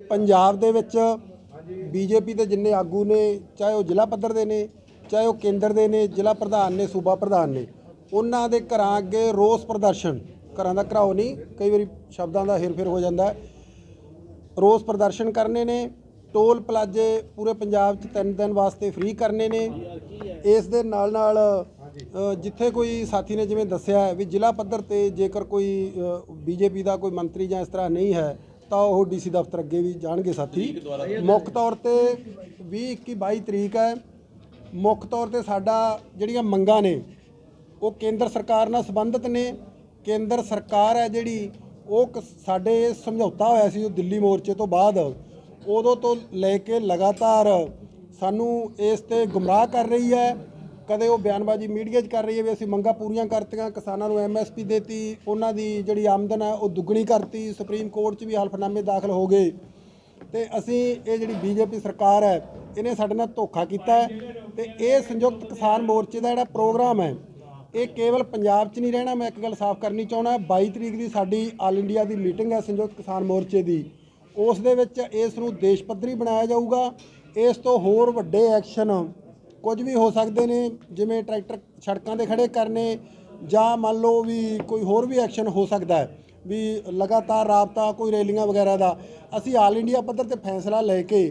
ਪੰਜਾਬ ਦੇ ਵਿੱਚ ਬੀਜੇਪੀ ਦੇ ਜਿੰਨੇ ਆਗੂ ਨੇ, ਚਾਹੇ ਉਹ ਜ਼ਿਲ੍ਹਾ ਪੱਧਰ ਦੇ ਨੇ, ਚਾਹੇ ਉਹ ਕੇਂਦਰ ਦੇ ਨੇ, ਜ਼ਿਲ੍ਹਾ ਪ੍ਰਧਾਨ ਨੇ, ਸੂਬਾ ਪ੍ਰਧਾਨ ਨੇ, ਉਹਨਾਂ ਦੇ ਘਰਾਂ ਅੱਗੇ ਰੋਸ ਪ੍ਰਦਰਸ਼ਨ, ਘਰਾਂ ਦਾ ਘਰਾਓ ਨਹੀਂ, ਕਈ ਵਾਰੀ ਸ਼ਬਦਾਂ ਦਾ ਹੇਰਫੇਰ ਹੋ ਜਾਂਦਾ ਰੋਸ ਪ੍ਰਦਰਸ਼ਨ ਕਰਨੇ ਨੇ, ਟੋਲ ਪਲਾਜ਼ੇ ਪੂਰੇ ਪੰਜਾਬ 'ਚ ਤਿੰਨ ਦਿਨ ਵਾਸਤੇ ਫ੍ਰੀ ਕਰਨੇ ਨੇ। ਇਸ ਦੇ ਨਾਲ ਨਾਲ ਜਿੱਥੇ ਕੋਈ ਸਾਥੀ ਨੇ ਜਿਵੇਂ ਦੱਸਿਆ ਵੀ ਜ਼ਿਲ੍ਹਾ ਪੱਧਰ ਤੇ ਜੇਕਰ ਕੋਈ ਬੀਜੇਪੀ ਦਾ ਕੋਈ ਮੰਤਰੀ ਜਾਂ ਇਸ ਤਰ੍ਹਾਂ ਨਹੀਂ ਹੈ ਤਾਂ ਉਹ ਡੀਸੀ ਦਫ਼ਤਰ ਅੱਗੇ ਵੀ ਜਾਣਗੇ ਸਾਥੀ। ਮੁੱਖ ਤੌਰ ਤੇ 20 21 22 ਤਰੀਕ ਹੈ। ਮੁੱਖ ਤੌਰ ਤੇ ਸਾਡਾ ਜਿਹੜੀਆਂ ਮੰਗਾਂ ਨੇ, ਉਹ ਕੇਂਦਰ ਸਰਕਾਰ ਨਾਲ ਸੰਬੰਧਿਤ ਨੇ। ਕੇਂਦਰ ਸਰਕਾਰ ਹੈ ਜਿਹੜੀ, ਉਹ ਕ- ਸਾਡੇ ਸਮਝੌਤਾ ਹੋਇਆ ਸੀ ਉਹ ਦਿੱਲੀ ਮੋਰਚੇ ਤੋਂ ਬਾਅਦ। ਉਦੋਂ ਤੋਂ ਲੈ ਕੇ ਲਗਾਤਾਰ ਸਾਨੂੰ ਇਸ ਤੇ ਗੁੰਮਰਾਹ ਕਰ ਰਹੀ ਹੈ। ਕਦੇ ਉਹ ਬਿਆਨਬਾਜ਼ੀ ਮੀਡੀਆ 'ਚ ਕਰ ਰਹੀ ਹੈ ਵੀ ਅਸੀਂ ਮੰਗਾਂ ਪੂਰੀਆਂ ਕਰਤੀਆਂ, ਕਿਸਾਨਾਂ ਨੂੰ ਐਮਐਸਪੀ ਦੇਤੀ, ਉਹਨਾਂ ਦੀ ਜਿਹੜੀ ਆਮਦਨ ਹੈ ਉਹ ਦੁੱਗਣੀ ਕਰਤੀ ਸੁਪਰੀਮ ਕੋਰਟ 'ਚ ਵੀ ਹਲਫਨਾਮੇ ਦਾਖਲ ਹੋ ਗਏ। ਤੇ ਅਸੀਂ ਇਹ ਜਿਹੜੀ ਬੀਜੇਪੀ ਸਰਕਾਰ ਹੈ, ਇਹਨੇ ਸਾਡੇ ਨਾਲ ਧੋਖਾ ਕੀਤਾ ਹੈ ਤੇ ਇਹ ਸੰਯੁਕਤ ਕਿਸਾਨ ਮੋਰਚੇ ਦਾ ਜਿਹੜਾ ਪ੍ਰੋਗਰਾਮ ਹੈ, ਇਹ ਕੇਵਲ ਪੰਜਾਬ 'ਚ ਨਹੀਂ ਰਹਿਣਾ, ਮੈਂ ਇੱਕ ਗੱਲ ਸਾਫ਼ ਕਰਨੀ ਚਾਹੁੰਦਾ 22 ਤਰੀਕ ਦੀ ਸਾਡੀ ਆਲ ਇੰਡੀਆ ਦੀ ਮੀਟਿੰਗ ਹੈ ਸੰਯੁਕਤ ਕਿਸਾਨ ਮੋਰਚੇ ਦੀ। ਉਸ ਦੇ ਵਿੱਚ ਇਸ ਨੂੰ ਦੇਸ਼ ਪੱਧਰੀ ਬਣਾਇਆ ਜਾਊਗਾ, ਇਸ ਤੋਂ ਹੋਰ ਵੱਡੇ ਐਕਸ਼ਨ ਕੁਝ ਵੀ ਹੋ ਸਕਦੇ ਨੇ, ਜਿਵੇਂ ਟਰੈਕਟਰ ਸੜਕਾਂ ਤੇ ਖੜੇ ਕਰਨੇ ਜਾਂ ਮੰਨ ਲਓ ਵੀ ਕੋਈ ਹੋਰ ਵੀ ਐਕਸ਼ਨ ਹੋ ਸਕਦਾ ਹੈ, ਵੀ ਲਗਾਤਾਰ ਰਾਬਤਾ ਕੋਈ ਰੈਲੀਆਂ ਵਗੈਰਾ ਦਾ, ਅਸੀਂ ਆਲ ਇੰਡੀਆ ਪੱਧਰ ਤੇ ਫੈਸਲਾ ਲੈ ਕੇ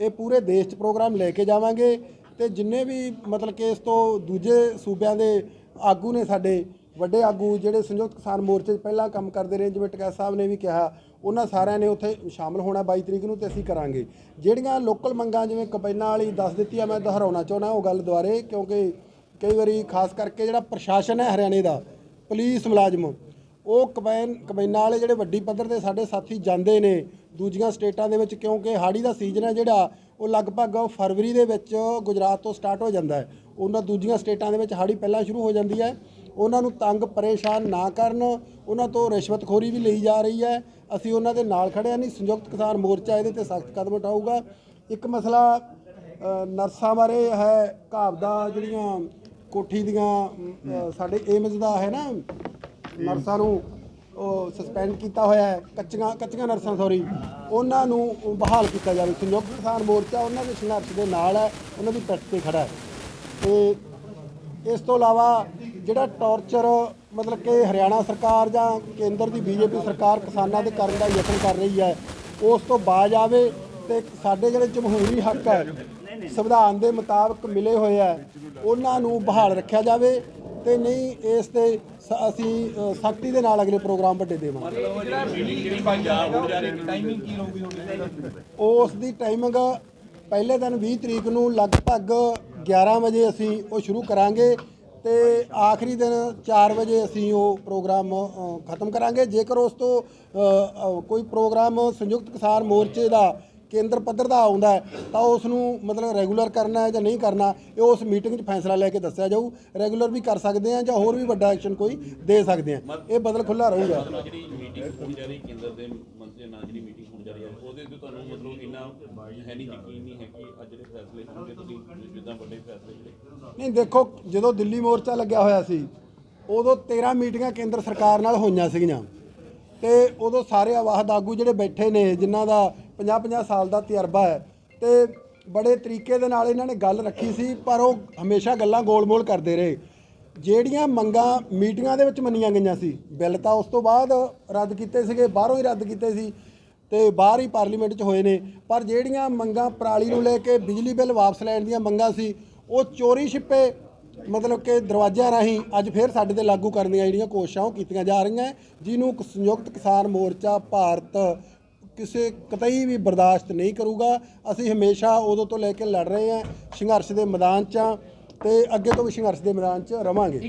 ਇਹ ਪੂਰੇ ਦੇਸ਼ 'ਚ ਪ੍ਰੋਗਰਾਮ ਲੈ ਕੇ ਜਾਵਾਂਗੇ ਤੇ ਜਿੰਨੇ ਵੀ ਮਤਲਬ ਕਿ ਇਸ ਤੋਂ ਦੂਜੇ ਸੂਬਿਆਂ ਦੇ ਆਗੂ ਨੇ ਸਾਡੇ, ਵੱਡੇ ਆਗੂ ਜਿਹੜੇ ਸੰਯੁਕਤ ਕਿਸਾਨ ਮੋਰਚੇ 'ਚ ਪਹਿਲਾਂ ਕੰਮ ਕਰਦੇ ਰਹੇ, ਜਿਵੇਂ ਟਕੈਤ ਸਾਹਿਬ ਨੇ ਵੀ ਕਿਹਾ ਉਹਨਾਂ ਸਾਰਿਆਂ ਨੇ ਉੱਥੇ ਸ਼ਾਮਲ ਹੋਣਾ 22 ਤਰੀਕ ਨੂੰ ਤੇ ਅਸੀਂ ਕਰਾਂਗੇ। ਜਿਹੜੀਆਂ ਲੋਕਲ ਮੰਗਾਂ ਜਿਵੇਂ ਕੰਬਾਈਨਾਂ ਵਾਲੀ ਦੱਸ ਦਿੱਤੀ ਆ, ਮੈਂ ਦੁਹਰਾਉਣਾ ਚਾਹੁੰਦਾ ਉਹ ਗੱਲ ਦੁਆਰੇ, ਕਿਉਂਕਿ ਕਈ ਵਾਰੀ ਖਾਸ ਕਰਕੇ ਜਿਹੜਾ ਪ੍ਰਸ਼ਾਸਨ ਹੈ ਹਰਿਆਣੇ ਦਾ, ਪੁਲਿਸ ਮੁਲਾਜ਼ਮ, ਉਹ ਕਬੈਨ ਕਬੈਨਾਂ ਵਾਲੇ ਜਿਹੜੇ ਵੱਡੀ ਪੱਧਰ ਤੇ ਸਾਡੇ ਸਾਥੀ ਜਾਂਦੇ ਨੇ ਦੂਜੀਆਂ ਸਟੇਟਾਂ ਦੇ ਵਿੱਚ, ਕਿਉਂਕਿ ਹਾੜੀ ਦਾ ਸੀਜ਼ਨ ਹੈ ਜਿਹੜਾ, ਉਹ ਲਗਭਗ ਫਰਵਰੀ ਦੇ ਵਿੱਚ ਗੁਜਰਾਤ ਤੋਂ ਸਟਾਰਟ ਹੋ ਜਾਂਦਾ ਹੈ। ਉਹਨਾਂ ਦੂਜੀਆਂ ਸਟੇਟਾਂ ਦੇ ਵਿੱਚ ਹਾੜੀ ਪਹਿਲਾਂ ਸ਼ੁਰੂ ਹੋ ਜਾਂਦੀ ਹੈ। ਉਹਨਾਂ ਨੂੰ ਤੰਗ ਪਰੇਸ਼ਾਨ ਨਾ ਕਰਨ। ਉਹਨਾਂ ਤੋਂ ਰਿਸ਼ਵਤਖੋਰੀ ਵੀ ਲਈ ਜਾ ਰਹੀ ਹੈ। ਅਸੀਂ ਉਹਨਾਂ ਦੇ ਨਾਲ ਖੜੇ ਨਹੀਂ, ਸੰਯੁਕਤ ਕਿਸਾਨ ਮੋਰਚਾ ਇਹਦੇ ਤੇ ਸਖਤ ਕਦਮ ਉਠਾਊਗਾ। ਇੱਕ ਮਸਲਾ ਨਰਸਾਂ ਬਾਰੇ ਹੈ। ਘਾਵਦਾ ਜਿਹੜੀਆਂ ਕੋਠੀ ਦੀਆਂ ਸਾਡੇ ਏਮਜ਼ ਦਾ ਹੈ ਨਾ, ਨਰਸਾਂ ਨੂੰ ਉਹ ਸਸਪੈਂਡ ਕੀਤਾ ਹੋਇਆ ਹੈ। ਕੱਚੀਆਂ ਕੱਚੀਆਂ ਨਰਸਾਂ ਸੌਰੀ ਉਹਨਾਂ ਨੂੰ ਬਹਾਲ ਕੀਤਾ ਜਾਵੇ। ਸੰਯੁਕਤ ਕਿਸਾਨ ਮੋਰਚਾ ਉਹਨਾਂ ਦੇ ਸੰਘਰਸ਼ ਦੇ ਨਾਲ ਹੈ। ਉਹਨਾਂ ਦੀ ਪਿੱਠ ਤੇ ਖੜਾ ਹੈ। ਤੇ ਇਸ ਤੋਂ ਇਲਾਵਾ ਜਿਹੜਾ ਟੌਰਚਰ, ਮਤਲਬ ਕਿ ਹਰਿਆਣਾ ਸਰਕਾਰ ਜਾਂ ਕੇਂਦਰ ਦੀ ਬੀਜੇਪੀ ਸਰਕਾਰ ਕਿਸਾਨਾਂ ਦੇ ਕਰਨ ਦਾ ਯਤਨ ਕਰ ਰਹੀ ਹੈ, ਉਸ ਤੋਂ ਬਾਜ ਆਵੇ ਤੇ ਸਾਡੇ ਜਿਹੜੇ ਜਮਹੂਰੀ ਹੱਕ ਹੈ, ਸੰਵਿਧਾਨ ਦੇ ਮੁਤਾਬਕ ਮਿਲੇ ਹੋਏ ਆ ਉਹਨਾਂ ਨੂੰ ਬਹਾਲ ਰੱਖਿਆ ਜਾਵੇ ਤੇ ਨਹੀਂ ਇਸ ਤੇ ਸ- ਅਸੀਂ ਸਖਤੀ ਦੇ ਨਾਲ ਅਗਲੇ ਪ੍ਰੋਗਰਾਮ ਵੱਡੇ ਦੇਵਾਂਗੇ। ਉਸ ਦੀ ਟਾਈਮਿੰਗ ਪਹਿਲੇ ਦਿਨ 20 ਤਰੀਕ ਨੂੰ ਲਗਭਗ 11 ਵਜੇ ਅਸੀਂ ਉਹ ਸ਼ੁਰੂ ਕਰਾਂਗੇ। ਤੇ ਆਖਰੀ ਦਿਨ 4 ਵਜੇ ਅਸੀਂ ਉਹ ਪ੍ਰੋਗਰਾਮ ਅ, ਖਤਮ ਕਰਾਂਗੇ। ਜੇਕਰ ਉਸ ਤੋਂ ਅ, ਅ, ਕੋਈ ਪ੍ਰੋਗਰਾਮ ਸੰਯੁਕਤ ਕਿਸਾਨ ਮੋਰਚੇ ਦਾ ਕੇਂਦਰ ਪੱਧਰ ਦਾ ਆਉਂਦਾ ਹੈ ਤਾਂ ਉਸ ਨੂੰ ਮਤਲਬ ਰੈਗੂਲਰ ਕਰਨਾ ਹੈ ਜਾਂ ਨਹੀਂ ਕਰਨਾ ਇਹ ਉਸ ਮੀਟਿੰਗ 'ਚ ਫੈਸਲਾ ਲੈ ਕੇ ਦੱਸਿਆ ਜਾਊ। ਰੈਗੂਲਰ ਵੀ ਕਰ ਸਕਦੇ ਆ ਜਾਂ ਹੋਰ ਵੀ ਵੱਡਾ ਐਕਸ਼ਨ ਕੋਈ ਦੇ ਸਕਦੇ ਆ ਇਹ ਬਦਲ ਖੁੱਲਾ ਰਹੂਗਾ। ਜਿਹੜੀ ਮੀਟਿੰਗ ਹੋਣ ਜਾ ਰਹੀ ਕੇਂਦਰ ਦੇ ਮੰਤਰੀ ਨਾਲ ਜਿਹੜੀ ਮੀਟਿੰਗ ਹੈ ਉਹਦੇ ਤੇ ਤੁਹਾਨੂੰ ਮਤਲਬ ਇੰਨਾ ਹੈ ਨਹੀਂ ਯਕੀਨ ਨਹੀਂ ਹੈ ਕਿ ਅੱਜ ਜਿਹੜੇ ਫੈਸਲੇ ਹੋਣਗੇ ਤੁਸੀਂ ਜਿੱਦਾਂ ਵੱਡੇ ਫੈਸਲੇ ਜਿਹੜੇ ਨਹੀਂ ਦੇਖੋ ਜਦੋਂ ਦਿੱਲੀ ਮੋਰਚਾ ਲੱਗਿਆ ਹੋਇਆ ਸੀ ਉਦੋਂ 13 ਮੀਟਿੰਗਾਂ ਕੇਂਦਰ ਸਰਕਾਰ ਨਾਲ ਹੋਈਆਂ ਸੀਗੀਆਂ। ਤੇ ਉਦੋਂ ਸਾਰੇ ਆਵਾਹਦ ਆਗੂ ਜਿਹੜੇ ਬੈਠੇ ਨੇ ਜਿਨ੍ਹਾਂ ਦਾ 50-50 ਸਾਲ ਦਾ ਤਜਰਬਾ ਹੈ ਤੇ ਬੜੇ ਤਰੀਕੇ ਦੇ ਨਾਲ ਇਹਨਾਂ ਨੇ ਗੱਲ ਰੱਖੀ ਸੀ ਪਰ ਉਹ ਹਮੇਸ਼ਾ ਗੱਲਾਂ ਗੋਲ-ਮੋਲ ਕਰਦੇ ਰਹੇ। ਜਿਹੜੀਆਂ ਮੰਗਾਂ ਮੀਟਿੰਗਾਂ ਦੇ ਵਿੱਚ ਮੰਨੀਆਂ ਗਈਆਂ ਸੀ ਬਿੱਲ ਤਾਂ ਉਸ ਤੋਂ ਬਾਅਦ ਰੱਦ ਕੀਤੇ ਸੀਗੇ ਬਾਹਰੋਂ ਹੀ ਰੱਦ ਕੀਤੇ ਸੀ। ਤੇ ਬਾਹਰ ਹੀ ਪਾਰਲੀਮੈਂਟ 'ਚ ਹੋਏ ਨੇ। ਪਰ ਜਿਹੜੀਆਂ ਮੰਗਾਂ ਪਰਾਲੀ ਨੂੰ ਲੈ ਕੇ ਬਿਜਲੀ ਬਿੱਲ ਵਾਪਸ ਲੈਣ ਦੀਆਂ ਮੰਗਾਂ ਸੀ, ਉਹ ਚੋਰੀ ਛਿਪੇ, ਮਤਲਬ ਕਿ ਦਰਵਾਜ਼ਿਆਂ ਰਾਹੀਂ ਅੱਜ ਫੇਰ ਸਾਡੇ ਤੇ ਲਾਗੂ ਕਰਨ ਦੀਆਂ ਜਿਹੜੀਆਂ ਕੋਸ਼ਿਸ਼ਾਂ ਉਹ ਕੀਤੀਆਂ ਜਾ ਰਹੀਆਂ। ਜਿਹਨੂੰ ਸੰਯੁਕਤ ਕਿਸਾਨ ਮੋਰਚਾ ਭਾਰਤ ਕਿਸੇ ਕਤਈ ਵੀ ਬਰਦਾਸ਼ਤ ਨਹੀਂ ਕਰੂਗਾ। ਅਸੀਂ ਹਮੇਸ਼ਾ ਉਦੋਂ ਤੋਂ ਲੈ ਕੇ ਲੜ ਰਹੇ ਹਾਂ, ਸੰਘਰਸ਼ ਦੇ ਮੈਦਾਨ 'ਚ ਹਾਂ ਤੇ ਅੱਗੇ ਤੋਂ ਵੀ ਸੰਘਰਸ਼ ਦੇ ਮੈਦਾਨ 'ਚ ਰਵਾਂਗੇ।